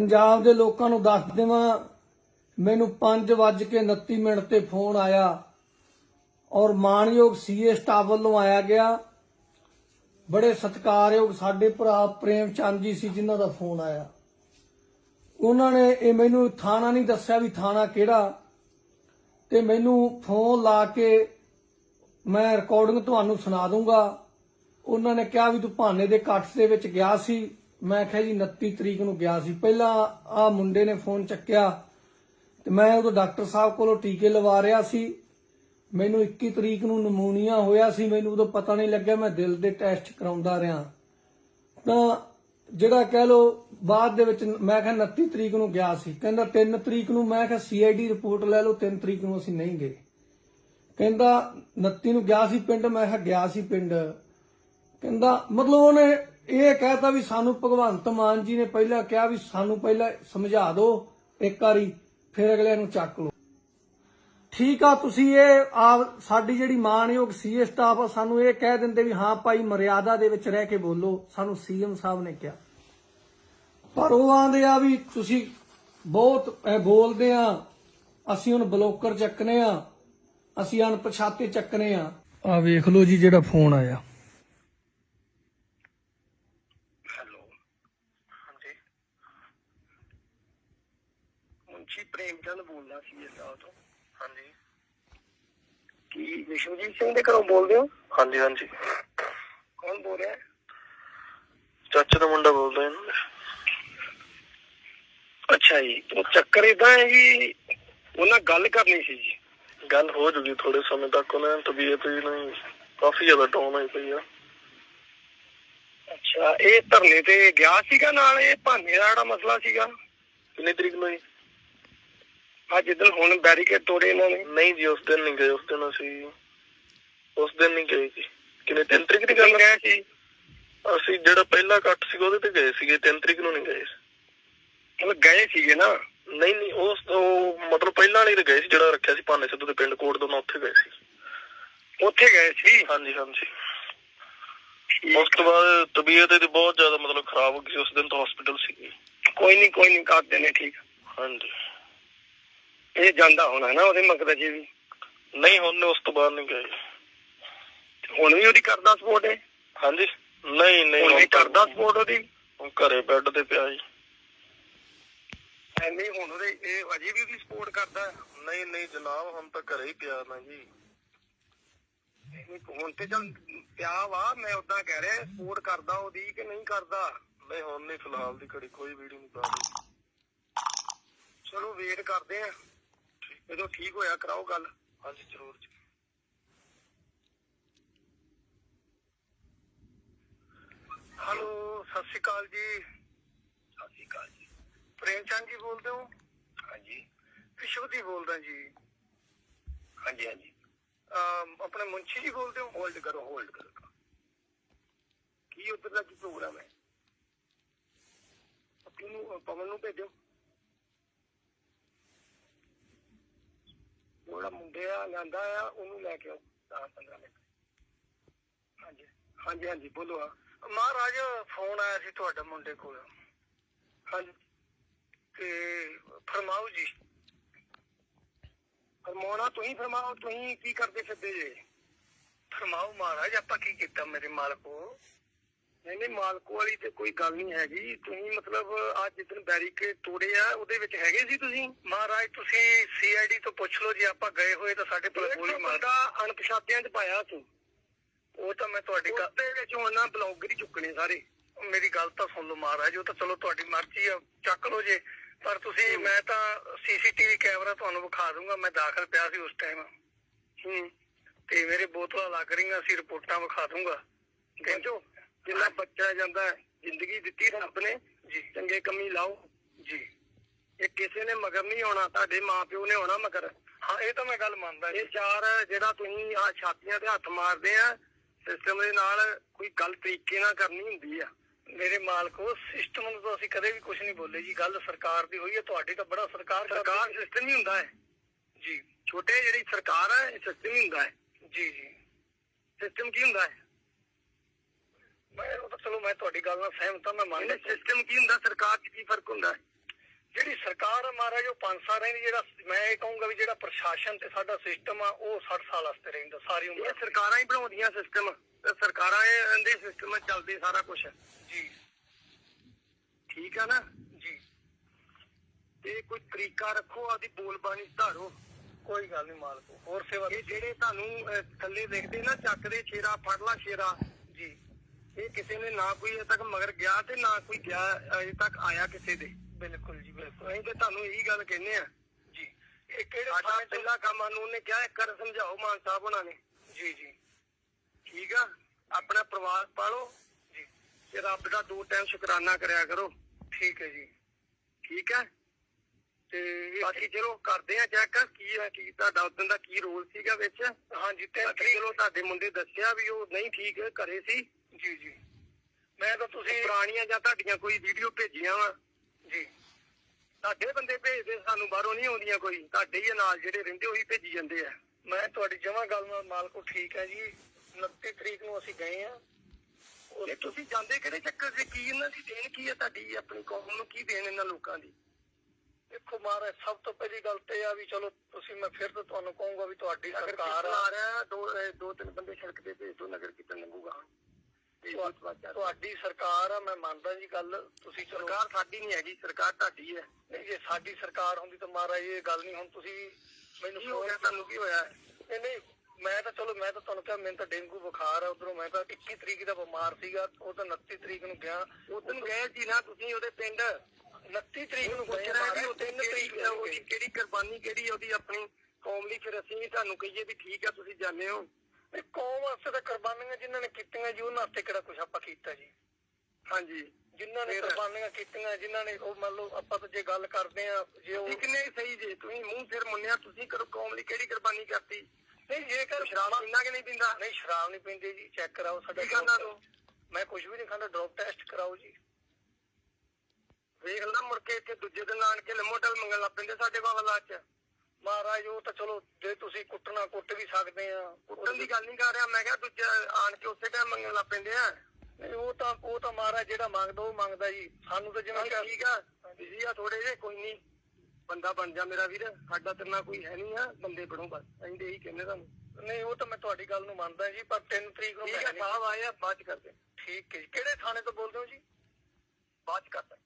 ਪੰਜਾਬ ਦੇ ਲੋਕਾਂ ਨੂੰ ਦੱਸ ਦੇਵਾਂ, ਮੈਨੂੰ 5:29 ਮਿੰਟ ਤੇ ਫੋਨ ਆਇਆ ਔਰ ਮਾਨਯੋਗ ਸੀਏ ਸਟਾਫ ਵੱਲੋਂ ਆਇਆ ਗਿਆ। ਬੜੇ ਸਤਿਕਾਰਯੋਗ ਸਾਡੇ ਭਰਾ ਪ੍ਰੇਮ ਚੰਦ ਜੀ ਸੀ ਜਿਨ੍ਹਾਂ ਦਾ ਫੋਨ ਆਇਆ। ਉਹਨਾਂ ਨੇ ਇਹ ਮੈਨੂੰ ਥਾਣਾ ਨਹੀਂ ਦੱਸਿਆ ਵੀ ਥਾਣਾ ਕਿਹੜਾ ਤੇ ਮੈਨੂੰ ਫੋਨ ਲਾ ਕੇ ਮੈਂ ਰਿਕਾਰਡਿੰਗ ਤੁਹਾਨੂੰ ਸੁਣਾ ਦੂੰਗਾ। ਉਹਨਾਂ ਨੇ ਕਿਹਾ ਵੀ ਤੂੰ ਭਾਨੇ ਦੇ ਕੱਟ ਦੇ ਵਿੱਚ ਗਿਆ ਸੀ। ਮੈਂ ਕਿਹਾ ਜੀ 29 ਤਰੀਕ ਨੂੰ ਗਿਆ ਸੀ। ਪਹਿਲਾਂ ਆ ਮੁੰਡੇ ਨੇ ਫੋਨ ਚੱਕਿਆ ਤੇ ਮੈਂ ਉਦੋਂ ਡਾਕਟਰ ਸਾਹਿਬ ਕੋਲੋਂ ਟੀਕੇ ਲਵਾ ਰਿਹਾ ਸੀ। ਮੈਨੂੰ 21 ਤਰੀਕ ਨੂੰ ਨਮੂਨੀਆ ਹੋਇਆ ਸੀ। ਮੈਨੂੰ ਉਦੋਂ ਪਤਾ ਨਹੀਂ ਲੱਗਿਆ, ਮੈਂ ਦਿਲ ਦੇ ਟੈਸਟ ਕਰਾਉਂਦਾ ਰਿਹਾ। ਤਾਂ ਜਿਹੜਾ ਕਹਿ ਲੋ ਬਾਅਦ ਦੇ ਵਿੱਚ ਮੈਂ ਕਿਹਾ 29 ਤਰੀਕ ਨੂੰ ਗਿਆ ਸੀ। ਕਹਿੰਦਾ 3 ਤਰੀਕ ਨੂੰ, ਮੈਂ ਕਿਹਾ ਸੀਆਈਡੀ ਰਿਪੋਰਟ ਲੈ ਲਓ 3 ਤਰੀਕ ਨੂੰ ਅਸੀਂ ਨਹੀਂ ਗਏ। ਕਹਿੰਦਾ 29 ਨੂੰ ਗਿਆ ਸੀ ਪਿੰਡ, ਮੈਂ ਕਿਹਾ ਗਿਆ ਸੀ ਪਿੰਡ। ਕਹਿੰਦਾ ਮਤਲਬ ਉਹਨੇ ਇਹ ਕਹਿਤਾ ਵੀ ਸਾਨੂੰ ਭਗਵੰਤ ਮਾਨ ਜੀ ਨੇ ਪਹਿਲਾਂ ਕਿਹਾ ਵੀ ਸਾਨੂੰ ਪਹਿਲਾਂ ਸਮਝਾ ਦਿਓ ਇੱਕ ਵਾਰੀ ਫਿਰ ਅਗਲੇ ਨੂੰ ਚੱਕ ਲਓ। ਠੀਕ ਆ, ਤੁਸੀਂ ਇਹ ਆ ਸਾਡੀ ਜਿਹੜੀ ਮਾਨਯੋਗ ਸੀਏ ਸਟਾਫ ਆ, ਸਾਨੂੰ ਇਹ ਕਹਿ ਦਿੰਦੇ ਵੀ ਹਾਂ ਭਾਈ ਮਰਿਆਦਾ ਦੇ ਵਿੱਚ ਰਹਿ ਕੇ ਬੋਲੋ, ਸਾਨੂੰ ਸੀਐਮ ਸਾਹਿਬ ਨੇ ਕਿਹਾ। ਪਰ ਉਹ ਆਂਦੇ ਆ ਵੀ ਤੁਸੀਂ ਬਹੁਤ ਬੋਲਦੇ ਆ, ਅਸੀਂ ਹੁਣ ਬਲੋਕਰ ਚੱਕਨੇ ਆ, ਅਸੀਂ ਅਣਪਛਾਤੇ ਚੱਕਨੇ ਆ। ਆ ਵੇਖ ਲਓ ਜੀ ਜਿਹੜਾ ਫੋਨ ਆਇਆ ਹੈਲੋ ਹਾਂਜੀ ਮੁੰਸ਼ੀ ਪ੍ਰੇਮਚੰਦ ਬੋਲਦਾ ਸੀ ਇਸ ਦਾ ਤੋਂ ਹਾਂਜੀ। ਕੀ ਵਿਸ਼ਵਜੀਤ ਸਿੰਘ ਦੇ ਘਰੋਂ ਬੋਲਦੇ ਹੋ? ਹਾਂਜੀ ਹਾਂਜੀ। ਕੌਣ ਬੋਲ ਰਿਹਾ? ਹੈ ਚਾਚੇ ਦਾ ਮੁੰਡਾ ਬੋਲਦਾ ਇਹਨਾਂ। ਨੇ ਅੱਛਾ ਜੀ ਉਹ ਚੱਕਰ ਇਦਾਂ ਹੈ ਜੀ ਉਹਨਾਂ ਗੱਲ ਕਰਨੀ ਸੀ ਜੀ। ਗੱਲ ਹੋ ਜੂਗੀ ਥੋੜੇ ਸਮੇਂ ਤੱਕ ਉਹਨਾਂ ਦੀ ਤਬੀਅਤ ਵੀ ਨਹੀਂ ਕਾਫੀ ਜ਼ਿਆਦਾ ਡਾਊਨ ਹੋਈ ਪਈ ਆ। ਅੱਛਾ ਇਹ ਧਰਨੇ ਤੇ ਗਿਆ ਸੀਗਾ ਨਾਲ ਇਹ ਭਾਨੇ ਦਾ ਜਿਹੜਾ ਮਸਲਾ ਸੀਗਾ? ਕਿੰਨੀ ਤਰੀਕ ਨੂੰ ਜੀ? ਅੱਜ ਜਿੱਦਣ ਹੁਣ ਬੈਰੀਕੇਡ ਤੋੜੇ ਇਹਨਾਂ ਨੇ। ਨਹੀਂ ਜੀ ਉਸ ਦਿਨ ਨਹੀਂ ਗਏ ਉਸ ਦਿਨ ਅਸੀਂ ਉਸ ਦਿਨ ਨਹੀਂ ਗਏ ਜੀ। ਕਿੰਨੇ 3 ਤਰੀਕ ਦੀ ਗੱਲ ਗਏ ਸੀ। ਅਸੀਂ ਜਿਹੜਾ ਪਹਿਲਾ ਕੱਟ ਸੀ ਉਹਦੇ ਤੇ ਗਏ ਸੀਗੇ 3 ਤਰੀਕ ਨੂੰ ਨਹੀਂ ਗਏ। ਮਤਲਬ ਗਏ ਸੀਗੇ ਨਾ? ਨਹੀਂ ਨਹੀਂ ਉਸ ਉਹ ਮਤਲਬ ਪਹਿਲਾਂ ਤੇ ਗਏ ਸੀ ਜਿਹੜਾ ਰੱਖਿਆ ਸੀ ਭਾਨੇ ਸਿੱਧੂ ਦੇ ਪਿੰਡ ਕੋਟ ਤੋਂ ਉੱਥੇ ਗਏ ਸੀ। ਉੱਥੇ ਗਏ ਸੀ? ਹਾਂਜੀ ਹਾਂਜੀ। ਉਸ ਤੋਂ ਬਾਅਦ ਤਬੀਅਤ ਇਹਦੀ ਬਹੁਤ ਜ਼ਿਆਦਾ ਮਤਲਬ ਖਰਾਬ ਹੋ ਗਈ ਸੀ ਉਸ ਦਿਨ ਤਾਂ ਹਸਪੀਟਲ ਸੀਗੀ। ਕੋਈ ਨਹੀਂ ਕੋਈ ਨਹੀਂ ਕਰਦੇ ਨੇ ਠੀਕ ਹਾਂਜੀ। ਇਹ ਜਾਂਦਾ ਹੋਣਾ ਨਾ ਉਹਦੇ ਮਕਦਾ ਜੀ ਵੀ? ਨਹੀਂ ਹੁਣ ਉਸ ਤੋਂ ਬਾਅਦ ਨਹੀਂ ਗਏ। ਹੁਣ ਵੀ ਉਹਦੀ ਕਰਦਾ ਸਪੋਰਟ ਹੈ ਹਾਂਜੀ। ਨਹੀਂ ਨਹੀਂ ਹੁਣ ਵੀ ਹੁਣ ਤਾਂ- ਕਰਦਾ ਸਪੋਰਟ ਉਹਦੀ? ਹੁਣ ਘਰੇ ਬੈੱਡ ਤੇ ਪਿਆ ਜੀ। ਐ ਨਹੀਂ ਹੁਣ ਉਹਦੇ ਇਹ ਅਜੇ ਵੀ ਉਹਦੀ ਸਪੋਰਟ ਕਰਦਾ? ਹੈ। ਨਹੀਂ ਨਹੀਂ ਜਨਾਬ ਹੁਣ ਤਾਂ ਘਰੇ ਹੀ ਪਿਆ ਨਾ ਜੀ। ਨਹੀਂ, ਹੁਣ ਤੇ ਚੱਲ ਪਿਆ ਵਾ ਮੈਂ ਉਦਾਂ ਕਹਿ ਰਿਹਾ ਸਪੋਰਟ ਕਰਦਾ ਉਹਦੀ ਕਿ ਨਹੀਂ ਕਰਦਾ? ਨਹੀਂ ਹੁਣ ਨਹੀਂ ਫਿਲਹਾਲ ਦੀ ਘੜੀ ਕੋਈ ਵੀਡੀਓ ਨਹੀਂ ਪਾ ਰਹੀ। ਚਲੋ ਵੇਟ ਕਰਦੇ ਆ। ਜਦੋਂ ਠੀਕ ਹੋਇਆ ਕਰਾਓ ਗੱਲ। ਹਾਂਜੀ ਜ਼ਰੂਰ ਜੀ। ਹੈਲੋ ਸਤਿ ਸ਼੍ਰੀ ਅਕਾਲ ਜੀ। ਸਤਿ ਸ਼੍ਰੀ ਅਕਾਲ ਜੀ। ਪ੍ਰੇਮ ਚੰਦ ਜੀ ਬੋਲਦੇ ਹੋ? ਹਾਂਜੀ। ਵਿਸ਼ਵਦੀ ਬੋਲਦਾ ਜੀ। ਹਾਂਜੀ ਹਾਂਜੀ। ਆਪਣੇ ਮੁੰਸ਼ੀ ਜੀ ਬੋਲਦੇ ਹੋ? ਹੋਲਡ ਕਰੋ ਹੋਲਡ ਕਰੋ। ਕੀ ਉੱਧਰ ਦਾ ਕੀ ਪ੍ਰੋਗਰਾਮ ਹੈ? ਪੱਪੀ ਨੂੰ ਪਵਨ ਨੂੰ ਭੇਜੋ। ਉਹਦਾ ਮੁੰਡੇ ਆ ਜਾਂਦਾ ਆ, ਉਹਨੂੰ ਲੈ ਕੇ ਆਓ 10 15 ਮਿੰਟ। ਹਾਂਜੀ ਹਾਂਜੀ ਹਾਂਜੀ, ਬੋਲੋ ਆ ਮਹਾਰਾਜ ਫੋਨ ਆਇਆ ਸੀ ਤੁਹਾਡੇ ਮੁੰਡੇ ਕੋਲ। ਹਾਂਜੀ, ਤੇ ਫਰਮਾਓ ਜੀ। ਫਰਮਾਉਣਾ ਤੁਸੀਂ ਫਰਮਾਓ, ਤੁਸੀਂ ਕੀ ਕਰਦੇ ਫਿਰਦੇ ਜੇ? ਫਰਮਾਓ ਮਹਾਰਾਜ, ਆਪਾਂ ਕੀ ਕੀਤਾ ਮੇਰੇ ਮਾਲਕੋ ਨਹੀਂ ਨਹੀਂ ਮਾਲਕੋ ਵਾਲੀ ਤੇ ਕੋਈ ਗੱਲ ਨਹੀਂ ਹੈਗੀ। ਤੁਸੀਂ ਮਤਲਬ ਅੱਜ ਜਿੱਦਣ ਬੈਰੀਕੇਡ ਤੋੜੇ ਆ ਉਹਦੇ ਵਿੱਚ ਹੈਗੇ ਸੀ ਤੁਸੀਂ? ਮਹਾਰਾਜ ਤੁਸੀਂ ਸੀਆਈਡੀ ਤੋਂ ਪੁੱਛ ਲਓ ਜੇ ਆਪਾਂ ਗਏ ਹੋਏ ਤਾਂ ਸਾਡੇ ਕੋਲ ਗੋਲੀ ਮਾਰਦਾ ਅਣਪਛਾਤਿਆਂ 'ਚ ਪਾਇਆ ਤੂੰ। ਉਹ ਤਾਂ ਮੈਂ ਤੁਹਾਡੀ ਗੱਲ ਦੇ ਵਿੱਚ ਉਹਨਾਂ ਬਲੌਗਰ ਹੀ ਚੁੱਕਣੇ ਸਾਰੇ। ਮੇਰੀ ਗੱਲ ਤਾਂ ਸੁਣ ਲਓ ਮਹਾਰਾਜ ਉਹ ਤਾਂ ਚਲੋ ਤੁਹਾਡੀ ਮਰਜ਼ੀ ਆ ਚੱਕ ਲਓ ਜੇ। ਪਰ ਤੁਸੀਂ ਮੈਂ ਤਾਂ ਸੀਸੀਟੀਵੀ ਕੈਮਰਾ ਤੁਹਾਨੂੰ ਵਿਖਾ ਦੂੰਗਾ ਮੈਂ ਦਾਖਲ ਪਿਆ ਸੀ ਉਸ ਟਾਈਮ ਹੂੰ। ਤੇ ਮੇਰੇ ਬੋਤਲਾਂ ਲੱਗ ਰਹੀਆਂ ਸੀ ਰਿਪੋਰਟਾਂ ਵਿਖਾ ਦੂੰਗਾ। ਦੇਖੋ ਜਿੰਨਾ ਬੱਚਾ ਜਾਂਦਾ ਹੈ, ਜ਼ਿੰਦਗੀ ਦਿੱਤੀ ਰੱਬ ਨੇ ਜੀ। ਚੰਗੇ ਕੰਮੀ ਲਾਓ ਜੀ। ਇਹ ਕਿਸੇ ਨੇ ਮਗਰ ਨਹੀਂ ਆਉਣਾ ਤੁਹਾਡੇ ਮਾਪਿਓ ਨੇ ਆਉਣਾ ਮਗਰ ਹਾਂ ਇਹ ਤਾਂ ਮੈਂ ਗੱਲ ਮੰਨਦਾ ਇਹ ਚਾਰ ਜਿਹੜਾ ਤੁਸੀਂ ਆ ਛਾਤੀਆਂ ਤੇ ਹੱਥ ਮਾਰਦੇ ਆ ਸਿਸਟਮ ਦੇ ਨਾਲ ਕੋਈ ਗੱਲ ਤਰੀਕੇ ਨਾਲ ਕਰਨੀ ਹੁੰਦੀ ਆ। ਮੇਰੇ ਮਾਲਕੋ ਸਿਸਟਮ ਨੂੰ ਤਾਂ ਅਸੀਂ ਕਦੇ ਵੀ ਕੁਝ ਨਹੀਂ ਬੋਲੇ ਜੀ। ਗੱਲ ਸਰਕਾਰ ਦੀ ਹੋਈ ਹੈ ਤੁਹਾਡੇ ਤਾਂ ਬੜਾ ਸਰਕਾਰ ਸਰਕਾਰ ਸਿਸਟਮ ਹੀ ਹੁੰਦਾ ਹੈ। ਜੀ। ਛੋਟੇ ਜਿਹੜੀ ਸਰਕਾਰ ਹੈ ਇਹ ਸਿਸਟਮ ਹੀ ਹੁੰਦਾ ਹੈ। ਜੀ ਜੀ। ਸਿਸਟਮ ਕੀ ਹੁੰਦਾ ਹੈ? ਮੈਂ ਉਹ ਤਾਂ ਚਲੋ ਮੈਂ ਤੁਹਾਡੀ ਗੱਲ ਨਾਲ ਸਹਿਮਤ ਹਾਂ ਮੈਂ ਮੰਨਦਾ ਸਿਸਟਮ ਕੀ ਹੁੰਦਾ? ਸਰਕਾਰ 'ਚ ਕੀ ਫ਼ਰਕ ਹੁੰਦਾ? ਜਿਹੜੀ ਸਰਕਾਰ ਆ ਮਹਾਰਾਜ ਉਹ 5 ਸਾਲ ਰਹਿੰਦੀ ਜਿਹੜਾ ਮੈਂ ਇਹ ਕਹੂੰਗਾ ਵੀ ਜਿਹੜਾ ਪ੍ਰਸ਼ਾਸਨ ਤੇ ਸਾਡਾ ਸਿਸਟਮ ਆ ਉਹ 60 ਸਾਲ ਵਾਸਤੇ ਰਹਿੰਦਾ ਸਾਰੀ ਉਮਰ ਇਹ ਸਰਕਾਰਾਂ ਹੀ ਬਣਾਉਂਦੀਆਂ ਸਿਸਟਮ ਸਰਕਾਰਾਂ ਦੇ ਸਿਸਟਮ ਚੱਲਦੇ ਸਾਰਾ ਕੁਝ ਜੀ। ਠੀਕ ਆ ਨਾ? ਜੀ। ਤੇ ਕੋਈ ਤਰੀਕਾ ਰੱਖੋ ਆਦੀ ਬੋਲ ਬਾਣੀ ਧਾਰੋ ਕੋਈ ਗੱਲ ਨਹੀਂ ਮਾਲਕੋ ਹੋਰ ਸੇਵਾ ਇਹ ਜਿਹੜੇ ਤੁਹਾਨੂੰ ਥੱਲੇ ਦੇਖਦੇ ਨਾ ਚੱਕਦੇ ਸ਼ੇਰਾ ਫੜ ਲਾ ਸ਼ੇਰਾ ਜੀ। ਇਹ ਕਿਸੇ ਨੇ ਨਾ ਕੋਈ ਅਜੇ ਤੱਕ ਮਗਰ ਗਿਆ ਤੇ ਨਾ ਕੋਈ ਗਿਆ ਅਜੇ ਤੱਕ ਆਇਆ ਕਿਸੇ ਦੇ। ਬਿਲਕੁਲ ਜੀ ਬਿਲਕੁਲ। ਅਸੀਂ ਤੇ ਤੁਹਾਨੂੰ ਇਹੀ ਗੱਲ ਕਹਿੰਦੇ ਆ ਜੀ। ਇਹ ਕਿਹੜੇ ਸਾਡਾ ਪਹਿਲਾ ਕੰਮ ਸਾਨੂੰ ਉਹਨੇ ਕਿਹਾ ਇੱਕ ਕਰ ਸਮਝਾਓ ਮਾਨ ਸਾਹਿਬ ਉਹਨਾਂ ਨੇ। ਜੀ ਜੀ। ਠੀਕ ਆ? ਆਪਣਾ ਪਰਿਵਾਰ ਪਾਲੋ। ਜੀ। ਤੇ ਰੱਬ ਦਾ ਦੋ ਟਾਈਮ ਸ਼ੁਕਰਾਨਾ ਕਰਿਆ ਕਰੋ। ਠੀਕ ਹੈ ਜੀ। ਠੀਕ ਹੈ ਤੇ ਬਾਕੀ ਚਲੋ ਕਰਦੇ ਆ ਚੈੱਕ ਕੀ ਹੈ ਕੀ ਤੁਹਾਡਾ ਉਦੋਂ ਦਾ ਕੀ ਰੋਲ ਸੀਗਾ ਵਿੱਚ। ਹਾਂਜੀ ਤੇ ਚਲੋ ਤੁਹਾਡੇ ਮੁੰਡੇ ਦੱਸਿਆ ਵੀ ਉਹ ਨਹੀਂ ਠੀਕ ਘਰੇ ਸੀ। ਜੀ ਜੀ। ਮੈਂ ਤਾਂ ਤੁਸੀਂ ਪੁਰਾਣੀਆਂ ਜਾਂ ਤੁਹਾਡੀਆਂ ਕੋਈ ਵੀਡੀਓ ਭੇਜੀਆਂ ਵਾ? ਜੀ। ਤੁਹਾਡੇ ਬੰਦੇ ਭੇਜਦੇ ਸਾਨੂੰ ਬਾਹਰੋਂ ਨਹੀਂ ਆਉਂਦੀਆਂ ਕੋਈ। ਤੁਹਾਡੇ ਹੀ ਆ ਨਾਲ ਜਿਹੜੇ ਰਹਿੰਦੇ ਉਹੀ ਭੇਜੀ ਜਾਂਦੇ ਆ। ਮੈਂ ਤੁਹਾਡੀ ਜਮਾ ਗੱਲ ਨਾਲ ਮਾਲਕੋ ਠੀਕ ਹੈ ਜੀ। 29 ਤਰੀਕ ਨੂੰ ਅਸੀਂ ਗਏ ਆ। ਇਹ ਤੁਸੀਂ ਜਾਂਦੇ ਕਿਹੜੇ ਚੱਕਰ 'ਚ ਕੀ ਇਹਨਾਂ ਦੀ ਦੇਣ ਕੀ ਹੈ ਤੁਹਾਡੀ? ਆਪਣੀ ਕੌਮ ਨੂੰ ਕੀ ਦੇਣ ਇਹਨਾਂ ਲੋਕਾਂ ਦੀ? ਦੇਖੋ ਮਹਾਰਾਜ ਸਭ ਤੋਂ ਪਹਿਲੀ ਗੱਲ ਤੇ ਆ ਵੀ ਚਲੋ ਤੁਸੀਂ ਮੈਂ ਫਿਰ ਤੋਂ ਤੁਹਾਨੂੰ ਕਹੂੰਗਾ ਵੀ ਤੁਹਾਡੀ ਸਰਕਾਰ ਆ। ਰਿਹਾ ਦੋ ਦੋ ਤਿੰਨ ਬੰਦੇ ਸੜਕ ਤੇ ਭੇਜ ਦੋ ਨਗਰ ਕੀਰਤਨ ਲੰਘੂਗਾ। ਤੁਹਾਡੀ ਸਰਕਾਰ ਆ ਮੈਂ ਮੰਨਦਾ ਜੀ ਗੱਲ। ਤੁਸੀਂ ਸਰਕਾਰ ਸਾਡੀ ਨਹੀਂ ਹੈਗੀ ਸਰਕਾਰ ਤੁਹਾਡੀ ਹੈ। ਨਹੀਂ ਜੇ ਸਾਡੀ ਸਰਕਾਰ ਹੁੰਦੀ ਤਾਂ ਮਹਾਰਾਜ ਇਹ ਗੱਲ ਨਹੀਂ ਹੁਣ ਤੁਸੀਂ ਮੈਨੂੰ ਕੀ ਹੋਇਆ ਤੁਹਾਨੂੰ? ਕੀ ਹੋਇਆ? ਨਹੀਂ ਨਹੀਂ ਮੈਂ ਤਾਂ ਚਲੋ ਮੈਂ ਤਾਂ ਤੁਹਾਨੂੰ ਕਿਹਾ ਮੈਨੂੰ ਤਾਂ ਡੇਂਗੂ ਬੁਖਾਰ ਆ ਉਧਰੋਂ। ਮੈਂ ਤਾਂ 21 ਤਰੀਕ ਦਾ ਬਿਮਾਰ ਸੀਗਾ ਉਹ ਤਾਂ 29 ਤਰੀਕ ਨੂੰ ਗਿਆ। ਉਦੋਂ ਗਏ ਸੀ ਨਾ ਤੁਸੀਂ ਉਹਦੇ ਪਿੰਡ। 29 ਤਰੀਕ ਨੂੰ ਪੁੱਛ ਰਹੇ ਵੀ ਉਹ ਤਿੰਨ ਤਰੀਕ ਉਹਦੀ ਕਿਹੜੀ ਕੁਰਬਾਨੀ ਕਿਹੜੀ ਉਹਦੀ ਆਪਣੀ ਕੌਮ ਲਈ ਫਿਰ ਅਸੀਂ ਵੀ ਤੁਹਾਨੂੰ ਕਹੀਏ ਵੀ ਠੀਕ ਆ ਤੁਸੀਂ ਜਾਣਦੇ ਹੋ। ਇਹ ਕੌਮ ਵਾਸਤੇ ਤਾਂ ਕੁਰਬਾਨੀਆਂ ਜਿਨ੍ਹਾਂ ਨੇ ਕੀਤੀਆਂ ਜੀ ਉਹਨਾਂ ਵਾਸਤੇ ਕਿਹੜਾ ਕੁਝ ਆਪਾਂ ਕੀਤਾ ਜੀ? ਹਾਂਜੀ। ਜਿਨ੍ਹਾਂ ਨੇ ਕੁਰਬਾਨੀਆਂ ਕੀਤੀਆਂ ਜਿਨ੍ਹਾਂ ਨੇ ਉਹ ਮੰਨ ਲਓ ਆਪਾਂ ਤਾਂ ਜੇ ਗੱਲ ਕਰਦੇ ਆ ਜੇ ਉਹ ਕਿੰਨੇ ਸਹੀ ਜੇ ਤੁਸੀਂ ਮੂੰਹ ਸਿਰ ਮੁੰਨਿਆ ਤੁਸੀਂ ਕਰੋ ਕੌਮ ਲਈ ਕਿਹੜੀ ਕੁਰਬਾਨੀ ਕਰਤੀ? ਨਹੀਂ ਜੇਕਰ ਸ਼ਰਾਬ ਪੀਂਦਾ ਕਿ ਨਹੀਂ ਪੀਂਦਾ? ਨਹੀਂ ਸ਼ਰਾਬ ਨਹੀਂ ਪੀਂਦੇ ਜੀ ਚੈੱਕ ਕਰਾਓ ਸਾਡਾ ਖਾਂਦਾ ਮੈਂ ਕੁਝ ਵੀ ਨਹੀਂ ਖਾਂਦਾ ਡ੍ਰੌਪ ਟੈਸਟ ਕਰਾਓ ਜੀ। ਵੇਖ ਲਾ ਮੁੜ ਕੇ ਇੱਥੇ ਦੂਜੇ ਦਿਨ ਆਣ ਕੇ ਲਮੋਟਲ ਮੰਗਣ ਲੱਗ ਪੈਂਦੇ ਸਾਡੇ ਬਾਬਲਾ ਚ। ਮਹਾਰਾਜ ਉਹ ਤਾਂ ਚਲੋ ਜੇ ਤੁਸੀਂ ਕੁੱਟਣਾ ਕੁੱਟ ਵੀ ਸਕਦੇ ਆ। ਕੁੱਟਣ ਦੀ ਗੱਲ ਨਹੀਂ ਕਰ ਰਿਹਾ। ਮੈਂ ਕਿਹਾ ਦੂਜੇ ਆਣ ਕੇ ਉਸੇ ਟਾਈਮ ਮੰਗਣ ਲੱਗ ਪੈਂਦੇ ਆ। ਨਹੀਂ ਉਹ ਤਾਂ ਉਹ ਤਾਂ ਮਹਾਰਾਜ ਜਿਹੜਾ ਮੰਗਦਾ ਉਹ ਮੰਗਦਾ ਜੀ। ਸਾਨੂੰ ਤਾਂ ਜਿਵੇਂ ਠੀਕ ਆ ਬਿਜ਼ੀ ਆ ਥੋੜੇ ਜੇ ਕੋਈ ਨਹੀਂ। ਬੰਦਾ ਬਣ ਜਾ ਮੇਰਾ ਵੀਰ। ਸਾਡਾ ਤੇਰੇ ਕੋਈ ਹੈ ਨਹੀਂ ਆ। ਬੰਦੇ ਬਣੋ ਬਸ। ਅਸੀਂ ਤੇ ਇਹੀ ਕਹਿੰਦੇ ਤੁਹਾਨੂੰ। ਨਹੀਂ ਉਹ ਤਾਂ ਮੈਂ ਤੁਹਾਡੀ ਗੱਲ ਨੂੰ ਮੰਨਦਾ ਜੀ ਪਰ 3 ਤਰੀਕ ਨੂੰ ਮੈਂ ਸਾਹਿਬ ਆਏ ਆ ਬਾਅਦ ਚ ਕਰਦੇ ਠੀਕ ਹੈ ਜੀ। ਕਿਹੜੇ ਥਾਣੇ ਤੋਂ ਬੋਲਦੇ ਹੋ ਜੀ? ਬਾਅਦ ਚ ਕਰਦਾ।